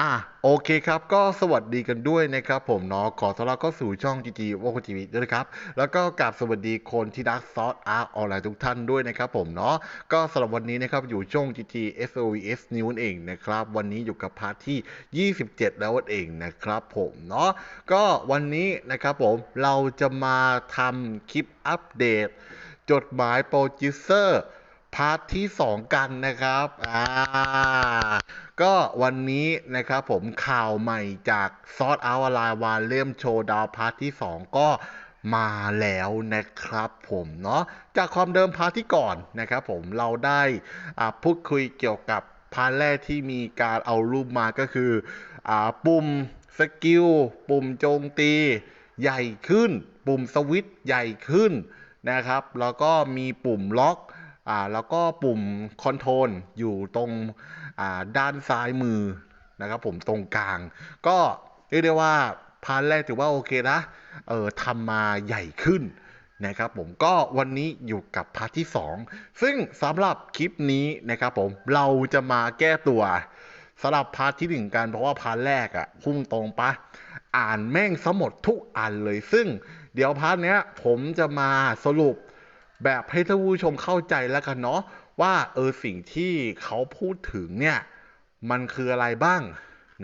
อะโอเคครับ ก็สวัสดีกันด้วยนะครับผมเนาะขอต้อนรับเข้าสู่ช่อง GG วอลทีวีด้วยนะครับ แล้วก็กราบสวัสดีคนที่รักซอสอาร์ออนไลน์ทุกท่านด้วยนะครับผมเนาะก็สำหรับวันนี้นะครับอยู่ช่อง GG SOES News นั่นเองนะครับ วันนี้อยู่กับพาร์ทที่ 27 แล้วนั่นเองนะครับผมเนาะก็วันนี้นะครับผมเราจะมาทำคลิปอัปเดต จดหมายโปรดิวเซอร์ พาร์ทที่ 2 กันนะครับ อ่า ก็วันนี้นะครับผมข่าวใหม่จากซอสอาร์ไลน์วาเล่มโชว์ดาวพาร์ทที่ 2 ก็มาแล้วนะครับผมเนาะจากความเดิมพาร์ทที่ก่อนนะครับผมเราได้อ่าพูดคุยเกี่ยวกับพาร์ทแรกที่มีการเอารูปมาก็คืออ่าปุ่มสกิล ปุ่มโจมตีใหญ่ขึ้น ปุ่มสวิตช์ใหญ่ขึ้นนะครับ แล้วก็มีปุ่มล็อก อ่าแล้วก็ปุ่มคอนโทรลอยู่ตรงอ่าด้านซ้ายมือนะครับผมตรงกลาง ก็เรียกได้ว่าพาร์ทแรกถือว่าโอเคนะเออทำมาใหญ่ขึ้นนะครับผมก็วันนี้อยู่กับพาร์ทที่ 2 ซึ่งสำหรับคลิปนี้นะครับผมเราจะมาแก้ตัวสำหรับพาร์ทที่หนึ่งกัน เพราะว่าพาร์ทแรกอะพุ่งตรงปะอ่านแม่งสมดทุกอันเลย ซึ่งเดี๋ยวพาร์ทเนี้ยผมจะมาสรุป แบบให้ท่านผู้ชมเข้าใจแล้วกันเนาะว่าเออสิ่งที่เขาพูดถึงเนี่ย มันคืออะไรบ้าง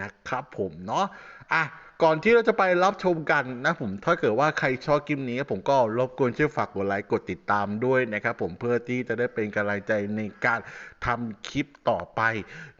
นะครับผมเนาะอะ ก่อนที่เราจะไปรับชมกันนะผมถ้าเกิดว่าใครชอบคลิปนี้ผมก็รบกวนช่วยฝากกดไลค์กดติดตามด้วยนะครับผมเพื่อที่จะได้เป็นกำลังใจในการทำคลิปต่อไป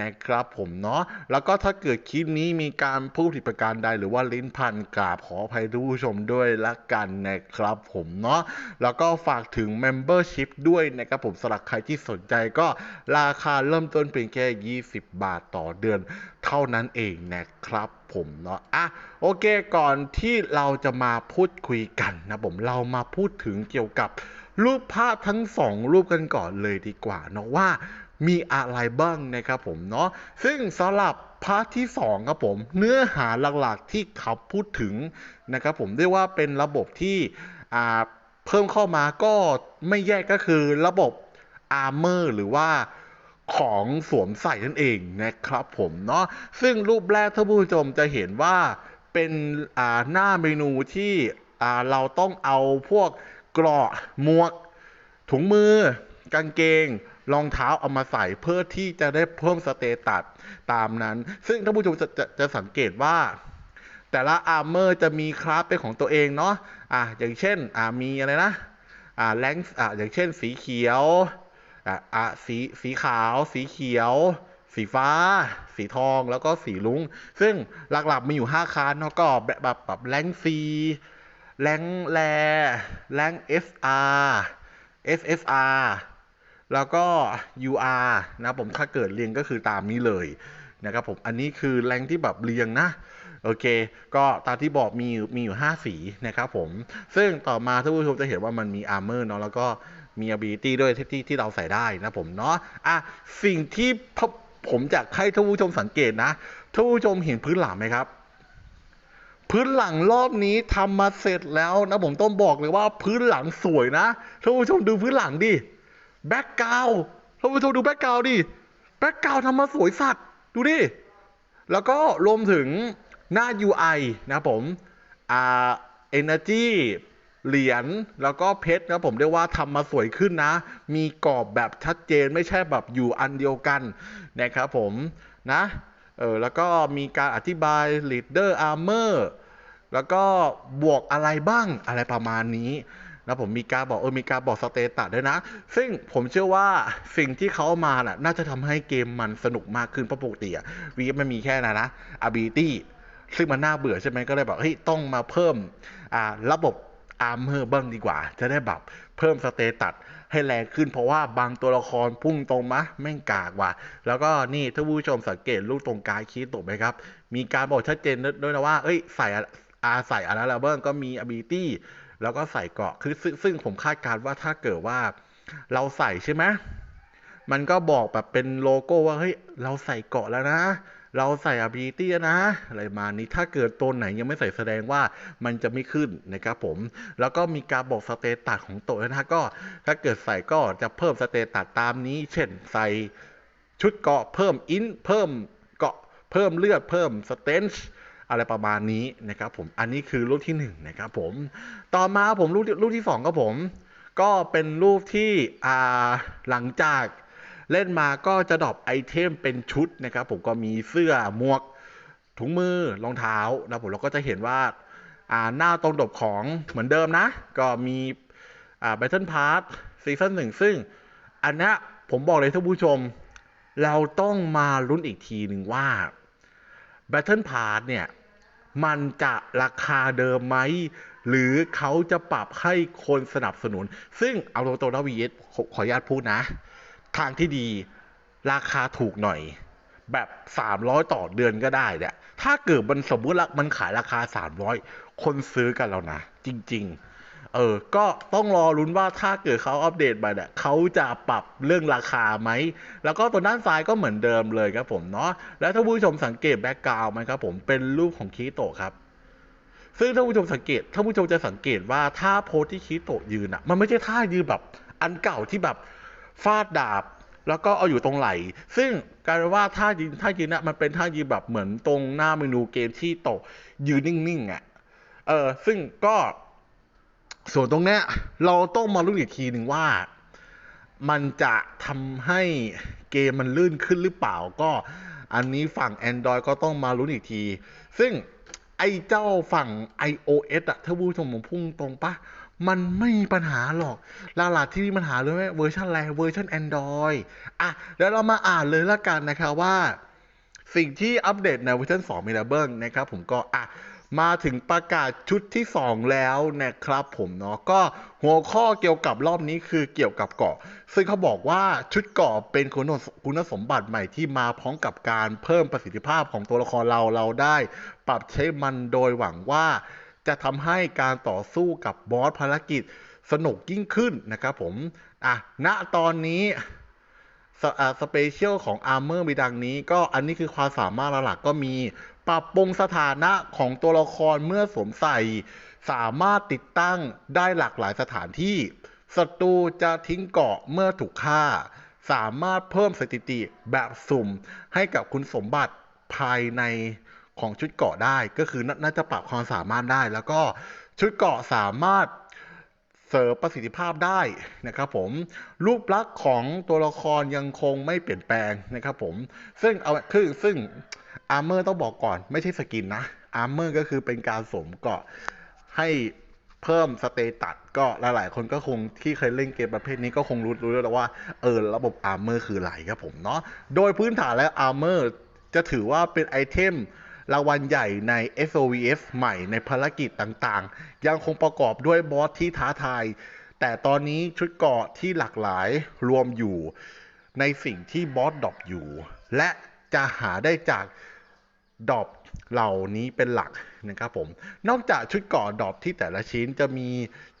นะครับผมเนาะแล้วก็ถ้าเกิดคลิปนี้มีการพูดผิดประการใดหรือว่าลิ้นพันกราบขออภัยทุกผู้ชมด้วยละกันนะครับผมเนาะแล้วก็ฝากถึง Membership ด้วยนะครับผมสำหรับใครที่สนใจก็ราคาเริ่มต้นเพียงแค่ 20 บาทต่อเดือนเท่านั้นเองนะครับผมเนาะอะโอเคก่อนที่เราจะมาพูดคุยกันนะผมเรามาพูดถึงเกี่ยวกับรูปภาพทั้งสองรูปกันก่อนเลยดีกว่าเนาะว่ามีอะไรบ้างนะครับผมเนาะซึ่งสำหรับพาร์ทที่2ครับผมเนื้อหาหลักๆที่เขาพูดถึงนะครับผมเรียกว่าเป็นระบบที่เพิ่มเข้ามาก็ไม่แยกก็คือระบบอาร์เมอร์หรือว่า ของสวมใส่นั่นเองนะครับผมเนาะซึ่งรูปแรกท่านผู้ชมจะเห็นว่าเป็นหน้าเมนูที่เราต้องเอาพวกเกราะหมวก ถุงมือ กางเกงรองเท้าเอามาใส่เพื่อที่จะได้เพิ่มสเตตัสตามนั้น ซึ่งท่านผู้ชมจะจะจะสังเกตว่า แต่ละอาร์เมอร์จะมีคราฟเป็นของตัวเองเนาะอะอย่างเช่นอ่ามีอะไรนะอ่าแรงอ่าอย่างเช่นสีเขียว อะอะสีสีขาว สีเขียว สีฟ้า สีทองแล้วก็สีลุ้ง ซึ่งหลักๆมีอยู่ 5คลาสเนาะก็แบบแบบแบบแรงซีแรงแรแรง SR SSR แล้วก็ UR นะผมถ้าเกิดเรียงก็คือตามนี้เลยนะครับผมอันนี้คือแรงที่แบบเรียงนะ โอเค ก็ตามที่บอกมีมีอยู่ 5 สีนะครับผม ซึ่งต่อมาท่านผู้ชมจะเห็นว่ามันมีอาร์เมอร์เนาะแล้วก็มี ability ด้วยที่ที่ที่เราใส่ได้นะผมเนาะอะสิ่งที่ผมอยากให้ท่านผู้ชมสังเกตนะท่านผู้ชมเห็นพื้นหลังไหมครับ พื้นหลังรอบนี้ทำมาเสร็จแล้วนะผมต้องบอกเลยว่าพื้นหลังสวยนะท่านผู้ชมดูพื้นหลังดิแบ็กกราวท่านผู้ชมดูแบ็กกราวดิแบ็กกราวทำมาสวยสัตว์ดูดิแล้วก็รวมถึง หน้า UI นะครับผมอ่า Energy เหรียญแล้วก็เพชรนะผมเรียกว่าทำมาสวยขึ้นนะ มีกรอบแบบชัดเจนไม่ใช่แบบอยู่อันเดียวกันนะครับผมนะเออแล้วก็มีการอธิบาย Leader Armor แล้วก็บวกอะไรบ้างอะไรประมาณนี้นะผมมีการบอกเออมีการบอกสเตตัสด้วยนะ ซึ่งผมเชื่อว่าสิ่งที่เขาเอามาน่ะน่าจะทำให้เกมมันสนุกมากขึ้นเพราะปกติอะวีมันมีแค่นั้นนะ ability ซึ่งมันน่าเบื่อใช่ไหมก็เลยแบบเฮ้ยต้องมาเพิ่มระบบอาร์เมอร์บ้างดีกว่า จะได้แบบเพิ่มสเตตัสให้แรงขึ้นเพราะว่าบางตัวละครพุ่งตรงมะแม่งกากว่ะ แล้วก็นี่ถ้าผู้ชมสังเกตรูปตรงกลางคีย์ตกไหมครับ มีการบอกชัดเจนด้วยนะว่า เอ้ยใส่อาใส่อะไรแล้วเบิ้งก็มี ability แล้วก็ใส่เกาะคือซึ่งซึ่งผมคาดการณ์ว่าถ้าเกิดว่าเราใส่ใช่ไหมมันก็บอกแบบเป็นโลโก้ว่าเฮ้ยเราใส่เกาะแล้วนะเราใส่ ability นะ อะไรมานี้ถ้าเกิดตัวไหนยังไม่ใส่แสดงว่ามันจะไม่ขึ้นนะครับผม แล้วก็มีการบอกสเตตัสของตัวนะก็ถ้าเกิดใส่ก็จะเพิ่มสเตตัสตามนี้ เช่นใส่ชุดเกาะเพิ่มอินเพิ่มเกาะเพิ่มเลือดเพิ่มสเตนช์อะไรประมาณนี้นะครับผม อันนี้คือรูปที่หนึ่งนะครับผม ต่อมาผมรูปรูปที่สองครับผม ก็เป็นรูปที่หลังจาก เล่นมาก็จะดรอปไอเทมเป็นชุดนะครับ ผมก็มีเสื้อหมวกถุงมือรองเท้านะผมเราก็จะเห็นว่าอ่าหน้าตรงดบของเหมือนเดิมนะ ก็มีอ่า Battle Pass ซีซั่นหนึ่งซึ่ง อันนี้ผมบอกเลยท่านผู้ชม เราต้องมาลุ้นอีกทีหนึ่งว่า Battle Pass เนี่ย มันจะราคาเดิมไหม หรือเขาจะปรับให้คนสนับสนุน ซึ่งเอาตรงๆนะวีเอสขออนุญาตพูดนะ ทางที่ดีราคาถูกหน่อย แบบ 300 ต่อเดือนก็ได้เนี่ยถ้าเกิดมันสมมติละมันขายราคา 300 คนซื้อกันแล้วนะ จริง ๆ เออ ก็ต้องรอลุ้นว่าถ้าเกิดเขาอัปเดตไปเนี่ยเขาจะปรับเรื่องราคาไหม แล้วก็ตัวด้านซ้ายก็เหมือนเดิมเลยครับผมเนาะแล้วถ้าผู้ชมสังเกตแบ็กกราวด์ไหมครับผมเป็นรูปของคีโตครับซึ่งถ้าผู้ชมสังเกตถ้าผู้ชมจะสังเกตว่าท่าโพสที่คีโตยืนอะ มันไม่ใช่ท่ายืนแบบอันเก่าที่แบบ ฟาดดาบ แล้วก็เอาอยู่ตรงไหล ซึ่งกลายเป็นว่าท่ายืนท่ายืนน่ะมันเป็นท่ายืนแบบเหมือนตรงหน้าเมนูเกมที่โตะยืนนิ่งๆอะเออซึ่งก็ส่วนตรงเนี้ยเราต้องมาลุ้นอีกทีหนึ่งว่า มันจะทำให้เกมมันลื่นขึ้นหรือเปล่าก็อันนี้ฝั่ง Android ก็ต้องมาลุ้นอีกที ซึ่งไอ้เจ้าฝั่ง iOS อะถ้าผู้ชมผมพุ่งตรงปะ มันไม่มีปัญหาหรอกหลักๆที่มีปัญหาเลยไหมเวอร์ชันอะไรเวอร์ชัน Android อะเดี๋ยวเรามาอ่านเลยละกันนะครับว่า สิ่งที่อัปเดตในเวอร์ชัน2มีอะไรบ้างนะครับผมก็อะมาถึงประกาศชุดที่ 2 แล้วนะครับผมเนาะก็หัวข้อเกี่ยวกับรอบนี้คือเกี่ยวกับเกาะ ซึ่งเขาบอกว่าชุดเกาะเป็นคุณสคุณสมบัติใหม่ที่มาพร้อมกับการเพิ่มประสิทธิภาพของตัวละครเราเราได้ ปรับใช้มันโดยหวังว่า จะทำให้การต่อสู้กับบอสภารกิจสนุกยิ่งขึ้นนะครับผม อะ ณ ตอนนี้สเปเชียลของ Armor มีดังนี้ ก็อันนี้คือความสามารถหลักก็มี ปรับปรุงสถานะของตัวละครเมื่อสวมใส่ สามารถติดตั้งได้หลากหลายสถานที่ ศัตรูจะทิ้งเกาะเมื่อถูกฆ่า สามารถเพิ่มสถิติแบบสุ่มให้กับคุณสมบัติภายใน ของชุดเกาะได้ก็คือน่าจะปรับความสามารถได้ แล้วก็ชุดเกาะสามารถเสริมประสิทธิภาพได้นะครับผมรูปลักษณ์ของตัวละครยังคงไม่เปลี่ยนแปลงนะครับผมซึ่งเอาคือซึ่งอาร์เมอร์ต้องบอกก่อนไม่ใช่สกินนะอาร์เมอร์ก็คือเป็นการสวมเกาะให้เพิ่มสเตตัสก็หลายๆ คนก็คงที่เคยเล่นเกมประเภทนี้ก็คงรู้รู้แล้วว่าเออระบบอาร์เมอร์คืออะไรครับผมเนาะโดยพื้นฐานแล้วอาร์เมอร์จะถือว่าเป็นไอเทม รางวัลใหญ่ใน SOVF ใหม่ในภารกิจต่างๆ ยังคงประกอบด้วยบอสที่ท้าทาย แต่ตอนนี้ชุดเกราะที่หลากหลายรวมอยู่ในสิ่งที่บอสดรอปอยู่ และจะหาได้จากดรอปเหล่านี้เป็นหลักนะครับผม นอกจากชุดเกราะดรอปที่แต่ละชิ้นจะมี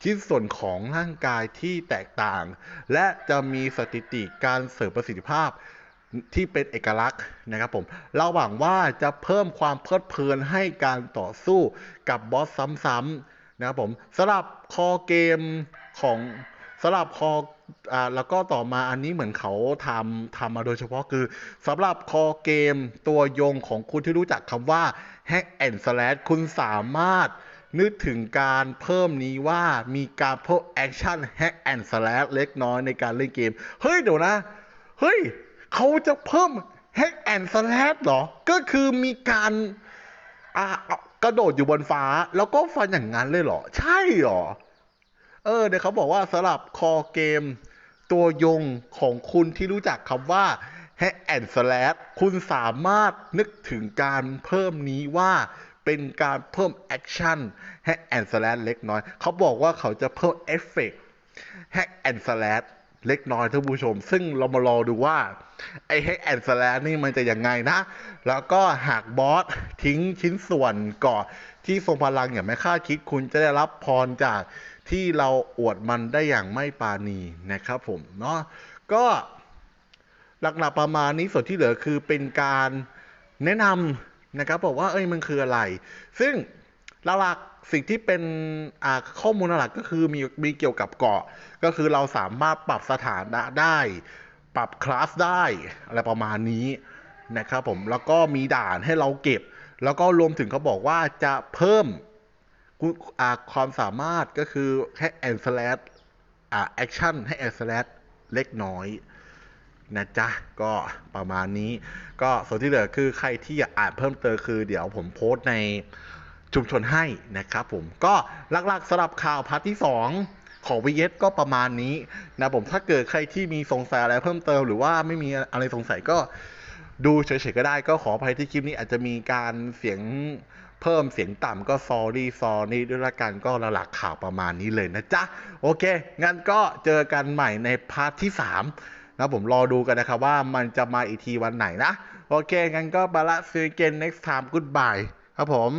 ชิ้นส่วนของร่างกายที่แตกต่าง และจะมีสถิติการเสริมประสิทธิภาพ ที่เป็นเอกลักษณ์นะครับผมเราหวังว่าจะเพิ่มความเพลิดเพลินให้การต่อสู้กับบอสซ้ำๆนะครับผมสำหรับคอเกมของสำหรับคออ่าแล้วก็ต่อมาอันนี้เหมือนเขาทำทำมาโดยเฉพาะคือสำหรับคอเกมตัวยงของคุณที่รู้จักคำว่า Hack and Slash คุณสามารถนึกถึงการเพิ่มนี้ว่ามีการเพิ่มแอคชั่น Hack and Slash เล็กน้อยในการเล่นเกม เฮ้ยเดี๋ยวนะ เฮ้ย เขาจะเพิ่ม Hack and Slash เหรอ ก็คือมีการกระโดดอยู่บนฟ้า แล้วก็ฟันอย่างนั้นเลยเหรอ ใช่เหรอ เออ เดี๋ยวเขาบอกว่าสำหรับคอเกม ตัวยงของคุณที่รู้จักคำว่า Hack and Slash คุณสามารถนึกถึงการเพิ่มนี้ว่าเป็นการเพิ่มแอคชั่น Hack and Slash เล็กน้อย เขาบอกว่าเขาจะเพิ่มเอฟเฟกต์ Hack and Slash เล็กน้อยท่านผู้ชม ซึ่งเรามารอดูว่า ไอ้ Hack and Slash นี่มันจะยังไงนะ แล้วก็หากบอสทิ้งชิ้นส่วนก่อนที่ทรงพลังอย่างไม่คาดคิดคุณจะได้รับพรจากที่เราอวดมันได้อย่างไม่ปาณีนะครับผมเนาะก็หลักๆประมาณนี้ส่วนที่เหลือคือเป็นการแนะนำนะครับบอกว่าเอ้ยมันคืออะไร ซึ่งหลักๆสิ่งที่เป็นข้อมูลหลักก็คือมีมีเกี่ยวกับเกาะ ก็คือเราสามารถปรับสถานะได้ ปรับคลาสได้อะไรประมาณนี้นะครับผมแล้วก็มีด่านให้เราเก็บ แล้วก็รวมถึงเขาบอกว่าจะเพิ่มความสามารถก็คือให้แอนสแลดอ่าแอคชั่นให้แอนสแลดเล็กน้อยนะจ๊ะ ก็ประมาณนี้ ก็ส่วนที่เหลือคือใครที่อยากอ่านเพิ่มเติมคือ เดี๋ยวผมโพสต์ในชุมชนให้นะครับผมก็หลักๆสำหรับข่าวพาร์ทที่ 2 ของ VS ก็ประมาณนี้นะผมถ้าเกิดใครที่มีสงสัยอะไรเพิ่มเติม หรือว่าไม่มีอะไรสงสัยก็ดูเฉยๆก็ได้ก็ขออภัยที่คลิปนี้อาจจะมีการเสียงเพิ่มเสียงต่ำก็ sorry sorry ด้วยละกันก็หลักข่าวประมาณนี้เลยนะจ๊ะ โอเค งั้นก็เจอกันใหม่ในพาร์ทที่ 3 นะผมรอดูกันนะครับว่ามันจะมาอีกทีวันไหนนะ โอเค งั้นก็บาละซีเกน next time goodbye ครับผม